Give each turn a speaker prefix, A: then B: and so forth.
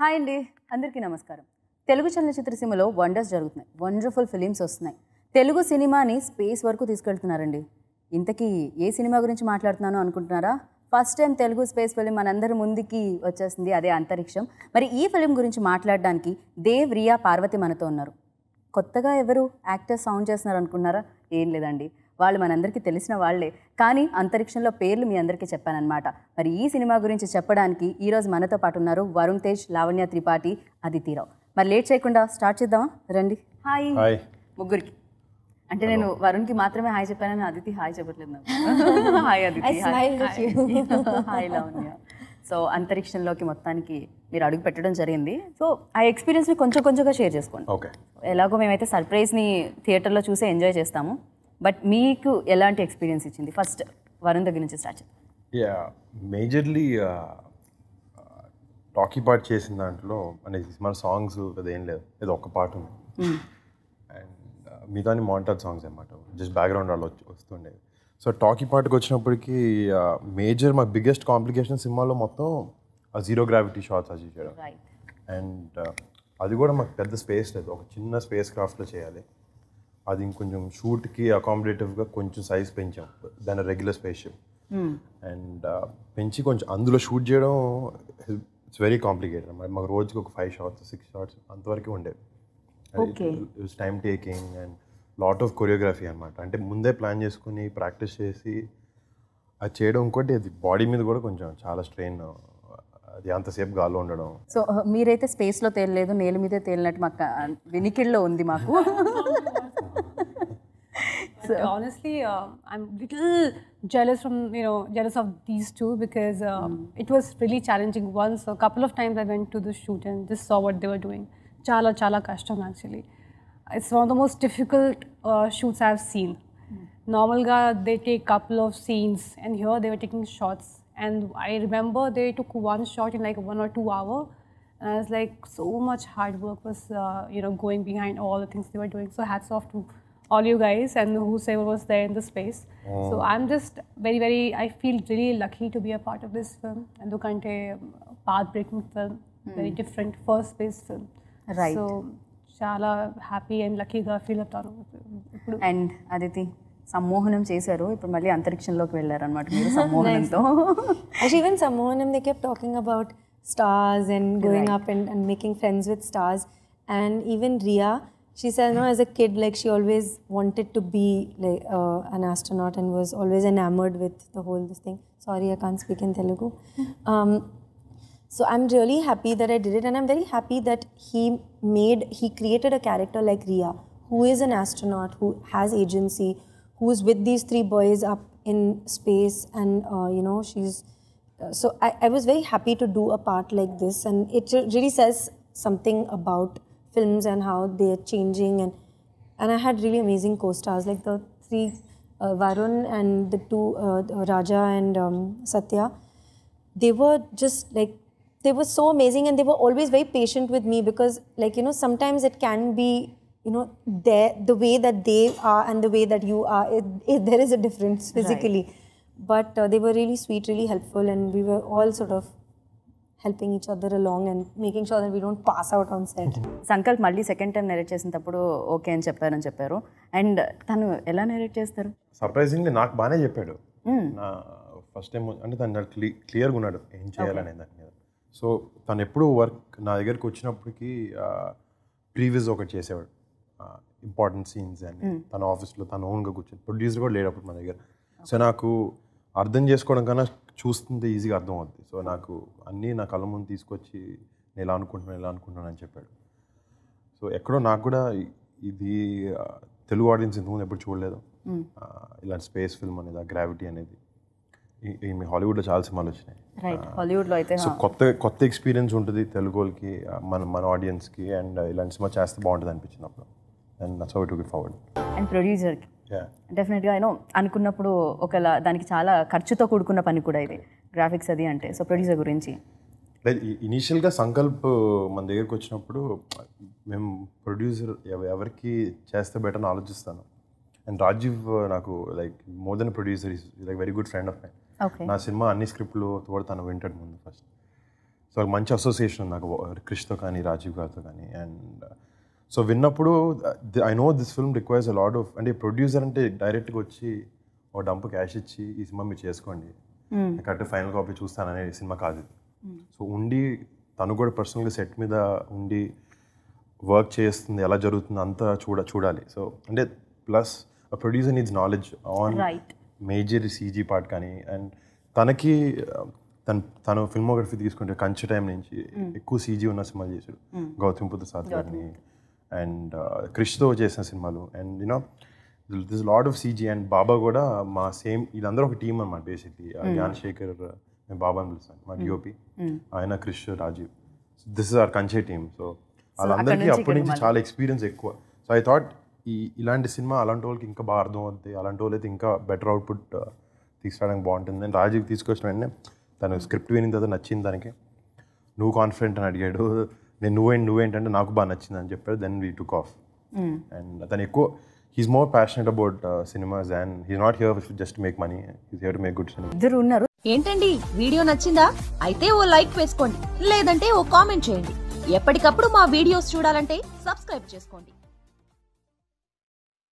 A: Hi అండి. అందరికీ నమస్కారం. తెలుగు చలనచిత్ర సీమలో వండర్స్ జరుగుతున్నాయి. వండర్ఫుల్ ఫిలిమ్స్ వస్తున్నాయి. తెలుగు సినిమాని స్పేస్ వరకు తీసుకెళ్తున్నారండి. ఇంతకీ ఏ సినిమా గురించి మాట్లాడుతున్నానో అనుకుంటున్నారా? First time Telugu space film మనందరి ముందుకి వచ్చేసింది అదే అంతరిక్షం. మరి ఈ ఫిలిం గురించి మాట్లాడడానికి దేవ్ రియా పార్వతి మనతో ఉన్నారు. కొత్తగా ఎవరు యాక్టర్ సౌండ్ చేస్తున్నారు అనుకున్నారా ఏం లేదండి. వాళ్ళు మనందరికీ తెలిసిన వాళ్ళే. కానీ అంతరిక్షంలో పేర్లు మీ అందరికీ చెప్పానన్నమాట. మరి ఈ సినిమా గురించి చెప్పడానికి ఈరోజు మనతో పాటు ఉన్నారు వరుణ్ తేజ్ లావణ్య త్రిపాఠి అదితిరావు మరి లేట్ చేయకుండా స్టార్ట్ చేద్దామా? రండి. హాయ్.
B: హాయ్.
A: ముగ్గురికి. అంటే నేను వరుణ్కి మాత్రమే హాయ్ చెప్పానని అదితి హాయ్ చెప్పట్లేదు. Hi Aditi hi. Hi. Lavanya. So అంతరిక్షంలోకి మొత్తానికి మీరు అడుగు పెట్టడం జరిగింది. సో ఆ ఎక్స్పీరియన్స్ని కొంచెం కొంచెంగా షేర్ చేసుకోండి.
B: ఓకే.
A: ఎలాగో మేమైతే సర్ప్రైజ్ని థియేటర్లో చూసి ఎంజాయ్ చేస్తాము. బట్ మీకు ఎలాంటి ఎక్స్పీరియన్స్ ఇచ్చింది? ఫస్ట్ వరుణ్ దగ్గర నుంచి start
B: yeah majorly talkie part చేసిన దాంట్లో అంటే మన సాంగ్స్ ఏం లేదు. ఏదో ఒక్క పాట ఉంది. అండ్ మిగతా మానిటర్ సాంగ్స్ అనమాట జస్ట్ బ్యాక్గ్రౌండ్ వాళ్ళు వచ్చి వస్తుండేవి సో టాకీ పార్ట్కి వచ్చినప్పటికీ మేజర్ మా బిగ్గెస్ట్ కాంప్లికేషన్ సినిమాలో మొత్తం ఆ జీరో గ్రావిటీ షాట్స్ అది చేయడం అండ్ అది కూడా మాకు పెద్ద స్పేస్ లేదు. ఒక చిన్న స్పేస్ క్రాఫ్ట్లో చేయాలి. అది ఇంకొంచెం షూట్కి అకామిడేటివ్గా కొంచెం సైజ్ పెంచాం. దాని రెగ్యులర్ స్పేస్ షిప్ అండ్ పెంచి కొంచెం అందులో షూట్ చేయడం ఇట్స్ వెరీ కాంప్లికేటెడ్ అన్నమాట మాకు రోజుకి ఒక ఫైవ్ షార్ట్స్ సిక్స్ షార్ట్స్ అంతవరకు ఉండేవి. It's time taking and lot of choreography అనమాట అంటే ముందే ప్లాన్ చేసుకుని ప్రాక్టీస్ చేసి అది చేయడం ఇంకోటి అది బాడీ మీద కూడా కొంచెం చాలా స్ట్రెయిన్ అది అంతసేపు గాల్లో ఉండడం.
A: సో మీరైతే స్పేస్లో తేలలేదు నేల మీదే తేలినట్టు మాకు ఆ, వినికిడిలో ఉంది మాకు.
C: Honestly, uh, I'm little jealous from you know jealous of these two because um, it was really challenging. Once a couple of times I went to the shoot and just saw what they were doing. Chala chala kashtam actually. It's one of the most difficult uh, shoots I've seen. Normal ga they take couple of scenes and here they were taking shots and I remember they took one shot in like one or two hour and I was like so much hard work was uh, you know going behind all the things they were doing. So hats off to all you guys and whosoever was there in the space. So I'm just very, very, I feel really lucky to be a part of this film. And Dukante, path breaking film, very different first space film.
A: Right.
C: So, చాలా happy and లక్కీగా feel అవుతాను ఇప్పుడు
A: and Aditi సమ్మోహనం చేశారు ఇప్పుడు మళ్ళీ అంతరిక్షంలోకి వెళ్ళారు అనమాట మీరు సమ్మోహనంతో
D: Actually, even Samohanam, they kept talking about stars and going up and, and making friends with stars. And even Ria, she said, no, as a kid, like she always wanted to be like uh, an astronaut and was always enamored with the whole this thing. Sorry, I can't speak in Telugu. Um, so I'm really happy that I did it, and I'm very happy that he made he created a character like Ria, who is an astronaut, who has agency, who's with these three boys up in space, and uh, you know she's. Uh, so I, I was very happy to do a part like this, and it really says something about films and how they are changing, and and I had really amazing co-stars like the three uh, Varun and the two uh, Raja and um, Satya. They were just like they were so amazing and they were always very patient with me because like you know sometimes it can be you know there the way that they are and the way that you are it, it, there is a difference physically. But uh, they were really sweet really helpful and we were all sort of helping each other along and making sure that we don't pass out on set.
A: Sankalp మళ్ళీ second time narrate చేసినప్పుడు okay అని చెప్పారని చెప్పారు. And తను ఎలా narrate చేస్తారు?
B: Surprisingly నాకు బాగానే చెప్పాడు. నా ఫస్ట్ టైం అంటే తను క్లీ క్లియర్గా ఉన్నాడు ఏం చేయాలనే దాని మీద. సో తను ఎప్పుడు వర్క్ నా దగ్గరికి వచ్చినప్పటికీ ప్రీవియస్ ఒకటి చేసేవాడు. ఇంపార్టెంట్ సీన్స్ అని తన ఆఫీస్లో తన ఓన్గా కూర్చొని ప్రొడ్యూసర్ కూడా లేడప్పుడు మా దగ్గర. సో నాకు అర్థం చేసుకోవడం కన్నా చూస్తుంటే ఈజీగా అర్థం అవుద్ది సో నాకు అన్నీ నా కళ్ళ ముందు తీసుకొచ్చి నేను ఇలా అనుకుంటున్నాను ఇలా అనుకుంటున్నాను అని చెప్పాడు. సో ఎక్కడో నాకు కూడా ఇది తెలుగు ఆడియన్స్ ఇంతకుముందు ఎప్పుడు చూడలేదు. ఇలాంటి స్పేస్ ఫిల్మ్ అనేది ఆ గ్రావిటీ అనేది. మీ హాలీవుడ్లో చాలా సినిమాలు వచ్చినాయి.
A: హాలీవుడ్లో అయితే
B: సో కొత్త కొత్త ఎక్స్పీరియన్స్ ఉంటుంది తెలుగు వాళ్ళకి మన మన ఆడియన్స్కి అండ్ ఇలాంటి సినిమా చేస్తే బాగుంటుంది అనిపించింది అప్పుడు. And to be forward
A: and ప్రొడ్యూసర్కి డెఫినెట్గా యూనో అనుకున్నప్పుడు ఒకలా దానికి చాలా ఖర్చుతో కూడుకున్న పని కూడా ఇది. గ్రాఫిక్స్ అది అంటే సో ప్రొడ్యూసర్ గురించి.
B: ఇనీషియల్గా సంకల్ప్ మన దగ్గరికి వచ్చినప్పుడు మేము ప్రొడ్యూసర్ ఎవరికి చేస్తే బెటర్ అని ఆలోచిస్తాను. అండ్ రాజీవ్ నాకు like more than producer is like very good friend of my
A: okay
B: నా సినిమా అన్ని స్క్రిప్ట్లు కూడా తను వింటాడు ముందు ఫస్ట్ సో మంచి అసోసియేషన్ నాకు క్రిష్తో కానీ రాజీవ్ గారితో కానీ అండ్ సో విన్నప్పుడు I know this film requires a lot of అంటే ప్రొడ్యూసర్ అంటే డైరెక్ట్గా వచ్చి ఒక డంప్ క్యాష్ ఇచ్చి ఈ సినిమా మీరు చేసుకోండి. కరెక్ట్ ఫైనల్ కాపీ చూస్తాననే సినిమా కాదు ఇది. సో ఉండి తను కూడా పర్సనల్గా సెట్ మీద ఉండి వర్క్ చేస్తుంది ఎలా జరుగుతుంది అంతా చూడ చూడాలి. సో అంటే plus producer needs knowledge
A: on.
B: Major CG part కానీ అండ్ తనకి తను తను ఫిల్మోగ్రఫీ తీసుకుంటే కంచి టైం నుంచి ఎక్కువ సీజీ ఉన్న సినిమాలు చేశాడు. గౌతమ్ బుద్ధ సాత్ గారిని అండ్ క్రిష్తో చేసిన సినిమాలు. And you know this lot of CG and Baba కూడా మా సేమ్ వీళ్ళందరూ ఒక టీం అనమాట బేసిక్లీ జ్ఞానశేఖర్ మేము బాబా అని పిలుస్తాను మా డిఓపి ఆయన Krish Rajeev. This is our Kanche team. So వాళ్ళందరికీ అప్పటి నుంచి చాలా ఎక్స్పీరియన్స్ ఎక్కువ. సో ఐ థాట్ ఈ ఇలాంటి సినిమా అలాంటి వాళ్ళకి ఇంకా బాగా అర్థం అవుతుంది అలాంటి వాళ్ళు అయితే ఇంకా బెటర్ అవుట్పుట్ తీసుకురావడానికి బాగుంటుంది. నేను రాజీవ్ తీసుకొచ్చిన వెంటనే తను స్క్రిప్ట్ వినిన తర్వాత నచ్చింది దానికి నువ్వు కాన్ఫిడెంట్ అని అడిగాడు. నేను నువ్వేంటి నువ్వేంటంటే నాకు బాగా నచ్చింది అని చెప్పాడు. Then we took off and తను ఎక్కువ he's more passionate about cinemas and he's not here just make money he's here to make good cinema
A: ఇద్దరు ఉన్నారు.
E: ఏంటండి? వీడియో నచ్చిందా? అయితే ఓ లైక్ వేసుకోండి. లేదంటే ఓ కామెంట్ చేయండి. ఎప్పటికప్పుడు మా వీడియోస్ చూడాలంటే సబ్స్క్రైబ్ చేసుకోండి.